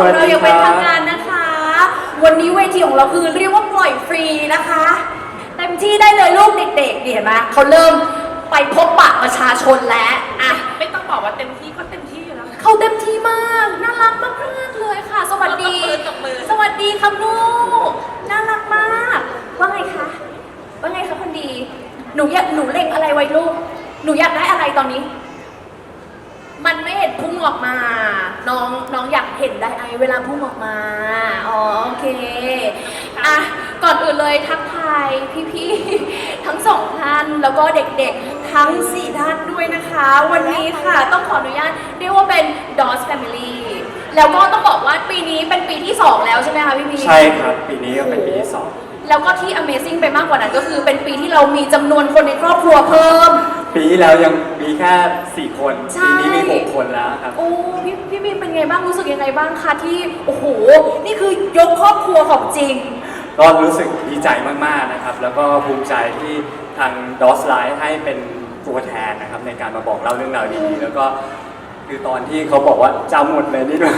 ขวัอสงดีเราอย่างเป็นครับทางการนะคะ วันนี้เวทีของเราคือเรียกว่าปล่อยฟรีนะคะเต็มที่ได้เลยลูกเด็กๆนี่เห็นไหมเขาเริ่มไปพบปะประชาชนแล้วอะไม่ต้องบอกว่าเต็มที่ก็เต็มที่อยู่แล้วค่ะเขาเต็มที่มากน่ารักมากๆเลยค่ะ สวัสดี ตบมือตบมือ สวัสดีครับลูกน่ารักมากว่าไงคะว่าไงคะคนดี หนูอยากหนูเล็งอะไรไว้ลูก หนูอยากได้อะไรตอนนี้ มันไม่เห็นพุ่งออกมา น้องน้องอยากเห็นได้ไอเวลาพุ่งออกมาอ๋อโอเคอะก่อนอื่นเลยทักทายพี่ๆทั้งสองท่านแล้วก็เด็กๆทั้งสี่ท่านด้วยนะคะ วันนี้ค่ะต้องขออนุญาตเรียกว่าเป็น DOS Family แล้วก็ต้องบอกว่าปีนี้เป็นปีที่ 2 แล้วใช่ไหมคะพี่พีใช่ครับ ปีนี้ก็เป็นปีที่สอง แล้วก็ที่ Amazing ไปมากกว่านั้นก็คือเป็นปีที่เรามีจำนวนคนในครอบครัวเพิ่ม ปีที่แล้วยังมีแค่สี่คนใช่ ปีนี้มีหกคนแล้วครับ โอ้พี่พี่บีมเป็นไงบ้างรู้สึกยังไงบ้างคะที่โอ้โหนี่คือยกครอบครัวของจริง ก็รู้สึกดีใจมากๆนะครับ แล้วก็ภูมิใจที่ทางดอสไลท์ให้เป็นตัวแทนนะครับในการมาบอกเล่าเรื่องราวดีๆแล้วก็คือตอนที่เขาบอกว่าจำหมดเลยนี่ด้วย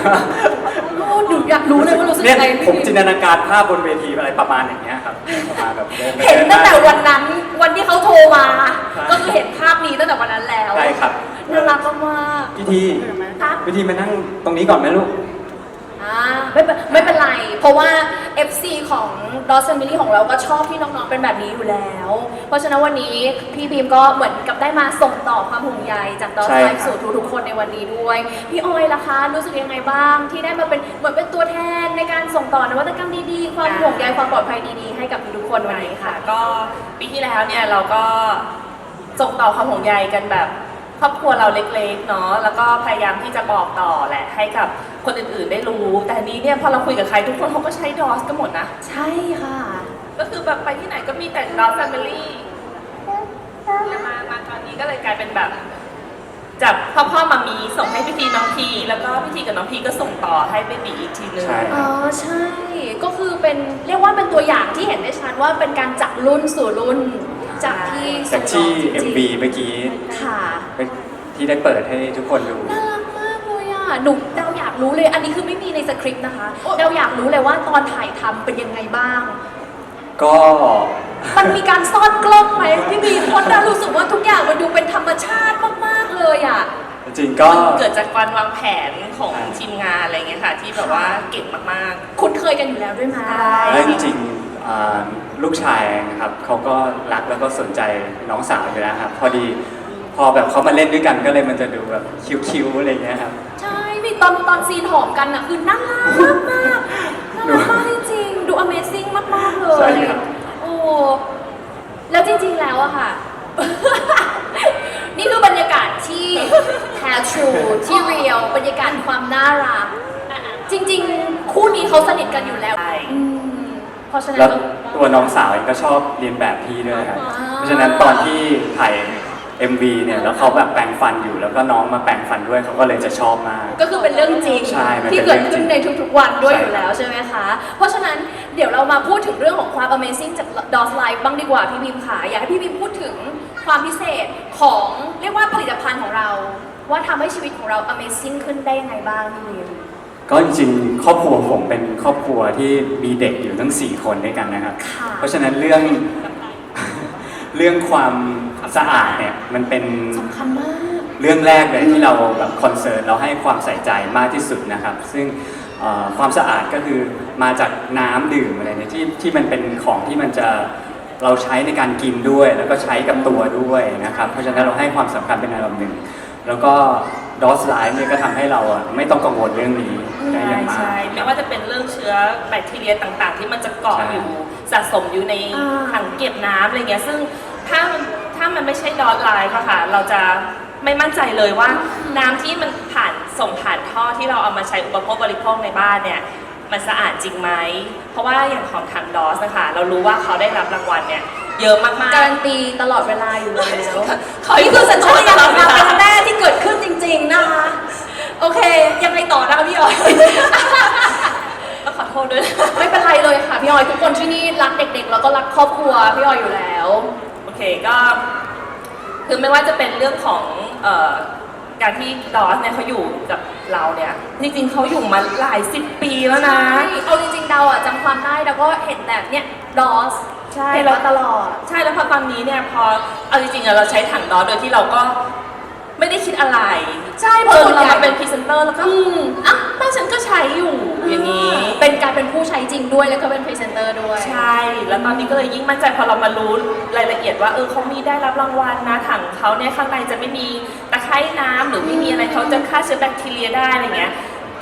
โอ้หนูอยากรู้เลยว่ารู้สึกเนี่ยยังไงผมจินตนาการภาพบนเวทีอะไรประมาณอย่างเงี้ยครับประมาณแบบดิไปเห็นดิตั้งแต่มาวันนั้นวันที่เขาโทรมาใช่ก็คือเห็นภาพนี้ตั้งแต่วันนั้นแล้วใช่ครับน่ารักมากพิธีๆครับพิธีมานั่งตรงนี้ก่อนไหมลูกอ่า ไม่เป็นไม่เป็นไร เพราะว่า FC ของ d o s Family ของเราก็ชอบที่น้องๆ เป็นแบบนี้อยู่แล้ว เพราะฉะนั้นวันนี้พี่บีมก็เหมือนกับได้มาส่งต่อความห่วงใยจาก d o s ใช่ Life ครับสู่ทุกๆคนในวันนี้ด้วย พี่ออยล่ะคะ รู้สึกยังไงบ้าง ที่ได้มาเป็นเหมือนเป็นตัวแทนในการส่งต่อนวัตกรรมดีๆ ความห่วงใยความปลอดภัยดีๆ ให้กับทุกๆคนวันนี้ค่ะ ก็ปีที่แล้วเนี่ยเราก็ส่งต่อความห่วงใยกันแบบ ครอบครัวเราเล็กๆเนาะแล้วก็พยายามที่จะบอกต่อแหละให้กับคนอื่นๆได้รู้ แต่อันนี้เนี่ยพอเราคุยกับใครทุกคนเขาก็ใช้ดอสกันหมดนะใช่ค่ะ ก็คือแบบไปที่ไหนก็มีแต่ดอสแฟมิลี่มามาตอนนี้ก็เลยกลายเป็นแบบจับพ่อพ่อมามีส่งให้พิธีน้องพีแล้วก็พิธีกับน้องพีก็ส่งต่อให้เบบีอีกทีนึงใช่ อ๋อใช่ ก็คือเป็นเรียกว่าเป็นตัวอย่างที่เห็นได้ชัดว่าเป็นการจากรุ่นสู่รุ่น จากที่จากที่ส่งต่อจริงๆ MV เมื่อกี้ค่ะที่ได้เปิดให้ทุกคนดู น่ารักมากเลยอะหนูเดาอยากรู้เลย อันนี้คือไม่มีในสคริปต์นะคะโอ้เดาอยากรู้เลยว่าตอนถ่ายทำเป็นยังไงบ้าง ก็ มันมีการซ่อนกล้องไหมพี่บีเพราะดารู้สึกว่าทุกอย่างมันดูเป็นธรรมชาติมากๆเลยอะ จริงๆก็มันเกิดจากการวางแผนของทีมงานอะไรเงี้ยค่ะ ที่แบบว่าเก่งมากคุ้นเคยกันอยู่แล้วด้วยไหมใช่และจริงๆอ่า ลูกชายนะครับเขาก็รักแล้วก็สนใจน้องสาวอยู่แล้วครับ พอดีพอแบบเขามาเล่นด้วยกันก็เลยมันจะดูแบบคิ้วๆอะไรอย่างเงี้ยครับ ใช่นี่ตอนตอนซีนหอมกันอะคือน่ารักมากๆน่ารักมากจริงๆดู Amazing มากๆเลใช่ยครับ โอ้ แล้วจริงๆแล้วอะค่ะ นี่คือบรรยากาศที่แท้ทรูที่เรียลบรรยากาศความน่ารัก จริง ๆ คู่นี้เขาสนิทกันอยู่แล้วใช่อืม เพราะฉะนั้แล้วนตัวน้องสาวเองก็ชอบเรียนแบบพี่ด้วยครับอ่าเพราะฉะนั้นตอนที่ถ่าย MV เนี่ยแล้วเขาแบบแปรงฟันอยู่แล้วก็น้องมาแปรงฟันด้วยเขาก็เลยจะชอบมาก ก็คือเป็นเรื่องจริงใช่มันเป็นที่เกิดขึ้นเรื่องจริงในทุกๆวันด้วยใช่ อยู่แล้วใช่ไหมคะ เพราะฉะนั้นเดี๋ยวเรามาพูดถึงเรื่องของความ Amazing จาก DOS Life บ้างดีกว่าพี่บีมค่ะ อยากให้พี่บีมพูดถึงความพิเศษของเรียกว่าผลิตภัณฑ์ของเรา ว่าทำให้ชีวิตของเรา Amazing ขึ้นได้ยังไงบ้างพี่บีม ก็จริงๆครอบครัวผมเป็นครอบครัวที่มีเด็กอยู่ทั้ง 4 คนด้วยกันนะครับ ค่ะเพราะฉะนั้นเรื่อง เรื่องความสะอาดเนี่ยมันเป็น สำคัญมาก เรื่องแรกเลยที่เราแบบคอนเซิร์นเราให้ความใส่ใจมากที่สุดนะครับ ซึ่งเอ่อความสะอาดก็คือมาจากน้ำดื่มอะไรเนี่ยที่ที่มันเป็นของที่มันจะเราใช้ในการกินด้วย แล้วก็ใช้กับตัวด้วยนะครับ เพราะฉะนั้นเราให้ความสำคัญเป็นอันดับหนึ่งแล้วก็ ดอสไลฟ์เนี่ยก็ทำให้เราอะไม่ต้องกังวลเรื่องนี้ได้อใช่ย่างมากใช่ไม่ว่าจะเป็นเรื่องเชื้อแบคทีเรียต่างๆ ที่มันจะเกาะใช่ อยู่สะสมอยู่ในอ่า ถังเก็บน้ำอะไรเงี้ยซึ่งถ้ามันถ้ามันไม่ใช่ดอทไลน์ค่ะเราจะไม่มั่นใจเลยว่าน้ำที่มันผ่านส่งผ่านท่อที่เราเอามาใช้อุปโภคบริโภคในบ้านเนี่ยมันสะอาดจริงไหม เพราะว่าอย่างของทางดอสนะคะเรารู้ว่าเขาได้รับรางวัลเนี่ยเยอะมากๆ การันตีตลอดเวลาอยู่แล้วเขานี่คือสัญชาตญาณของความเป็นตลอดเวลาแม่ที่เกิดขึ้นจ ริง ๆ นะคะ โอเค ยังไงต่อนะคะพี่ออยต้องขอโทษด้วยนะไม่เป็นไรเลยค่ะพี่ออยทุกคนที่นี่รักเด็ก ๆ แล้วก็รักครอบครัวพี่ออยอยู่แล้ว โอเคก็คือไม่ว่าจะเป็นเรื่องของเอ่อการที่ดอสเนี่ยเขาอยู่กับเราเนี่ยจริงๆเขาอยู่มาหลายสิบปีแล้วนะ ใช่เอาจริงๆ เดาอะจำความได้แล้วก็เห็นแต่เนี่ยดอสใช่เห็นแล้มาวตลอด ใช่แล้วพอตอนนี้เนี่ยพอเอาจริงๆอะเราใช้ถังดอสโดยที่เราก็ ไม่ได้คิดอะไรใช่เพจราะนส่วนเราใหญ่มาเป็นพรีเซนเตอร์แล้วก็อืมอะบ้านฉันก็ใช้อยู่อย่างนี้ เป็นการเป็นผู้ใช้จริงด้วยแล้วก็เป็นพรีเซนเตอร์ด้วย ใช่ แล้วตอนนี้ก็เลยยิ่งมั่นใจพอเรามารู้รายละเอียดว่าเออเขามีได้รับรางวัลนะถังเขาเนี่ยข้างในจะไม่มีตะไคร่น้ำหรือไม่มีอะไรเขาจะฆ่าเชื้อแบคทีเรียได้อะไรเงี้ย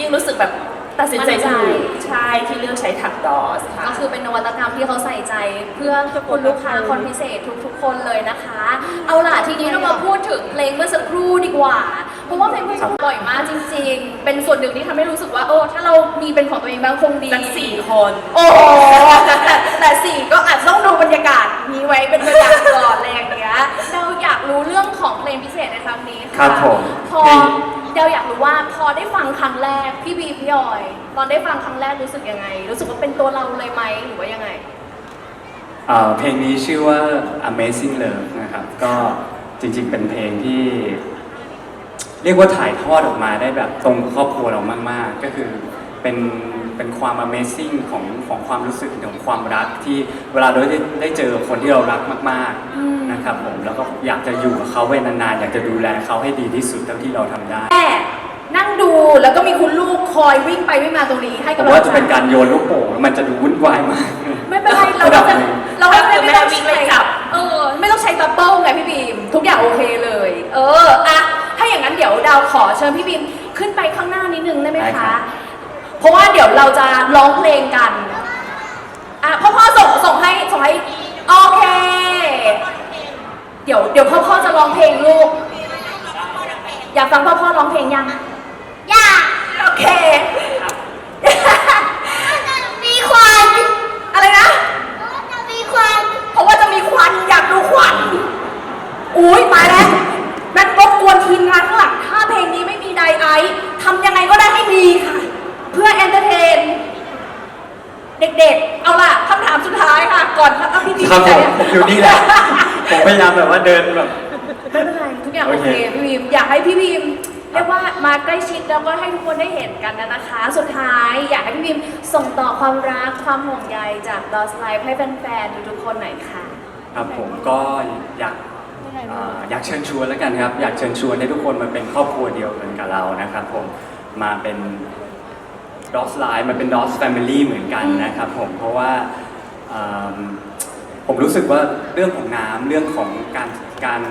ยิ่งรู้สึกแบบ ตัดสินใจมั่นใจถูกใช่ที่เลือกใช้ถังดอสค่ะ ก็คือเป็นนวัตกรรมที่เขาใส่ใจเพื่อคุณลูกค้าคนพิเศษทุกๆ คนเลยนะคะ เอาล่ะทีนี้เรามาพูดถึงเพลงเมื่อสักครู่ดีกว่า เพราะว่าเพลงเมื่อสักครู่บ่อยมากจริง ๆ เป็นส่วนหนึ่งที่ทำให้รู้สึกว่าเออถ้าเรามีเป็นของตัวเองบ้างคงดีทั้งสี่คน โอ้โหแต่ อยตอนได้ฟังครั้งแรกรู้สึกยังไง รู้สึกว่าเป็นตัวเราเลยไหมหรือว่ายังไงเอ่อเพลงนี้ชื่อว่า Amazing Love นะครับ ก็จริงๆ เป็นเพลงที่ เรียกว่าถ่ายทอดออกมาได้แบบตรงกับครอบครัวเรามากๆ ก็คือเป็นเป็นความ Amazing ของของความรู้สึกของความรักที่เวลาเราได้ได้เจอคนที่เรารักมากอืมๆนะครับผมแล้วก็อยากจะอยู่กับเขาไว้นานๆ อยากจะดูแลเขาให้ดีที่สุดเท่าที่เราทำได้แม่นั่งดู แล้วก็มีคุณลูกคอยวิ่งไปวิ่งมาตรงนี้ให้ผมกำลังว่าใจจะเป็นการโยนลูกโป่งแล้วมันจะดูวุ่นวายมาก ไม่เป็นไรเราระดัก็บจะหนึ่งเราก็จะคือไม่แม่ต้องวิ่งใช้ไล่จับเออไม่ต้องใช้บับเบิ้ลไงพี่บีม ทุกอย่างโอเคเลย เอออะถ้าอย่างนั้นเดี๋ยวดาวขอเชิญพี่บีมขึ้นไปข้างหน้านิดนึงได้ไหมได้ครัคะ บ เพราะว่าเดี๋ยวเราจะร้องเพลงกันอะพ่อพ่อส่งส่งให้ส่งให้โอเค เดี๋ยวเดี๋ยวพ่อพ่อจะร้องเพลงลูก อยากฟังพ่อพ่อร้องเพลงยัง อยาก โอเคมีควันอะไรนะมีควันเพราะว่าจะมีควันอยากดูควัน อุ้ยตายแล้วนั่นรบกวนทีมงานข้างหลังถ้าเพลงนี้ไม่มีไดไอซ์ทำยังไงก็ได้ให้มีค่ะ เพื่อเอนเตอร์เทน เด็กๆ เอาล่ะคำถามสุดท้ายค่ะ ก่อนเอาพี่พี่ครับผมใจอะผมอยู่นี่แหละผมพยายามแบบว่าเดินแบบ ไม่เป็นไรทุกอย่างโอโอเค เคพี่บีมอยากให้พี่บีม เรียกว่ามาใกล้ชิดแล้วก็ให้ทุกคนได้เห็นกันนะคะ สุดท้ายอยากให้พี่บีมส่งต่อความรักความห่วงใยจาก Lost Life ให้แฟนๆทุกๆคนหน่อยค่ะ ครับผมก็อยากอ่าอยากเชิญชวนแล้วกันครับ อยากเชิญชวนให้ทุกคนมาเป็นครอบครัวเดียวกันกับเรานะครับผมมาเป็น DOS Live มันเป็น DOS Family เหมือนกันนะครับผมเพราะว่าอืมผมรู้สึกว่าเรื่องของน้ำเรื่องของการการ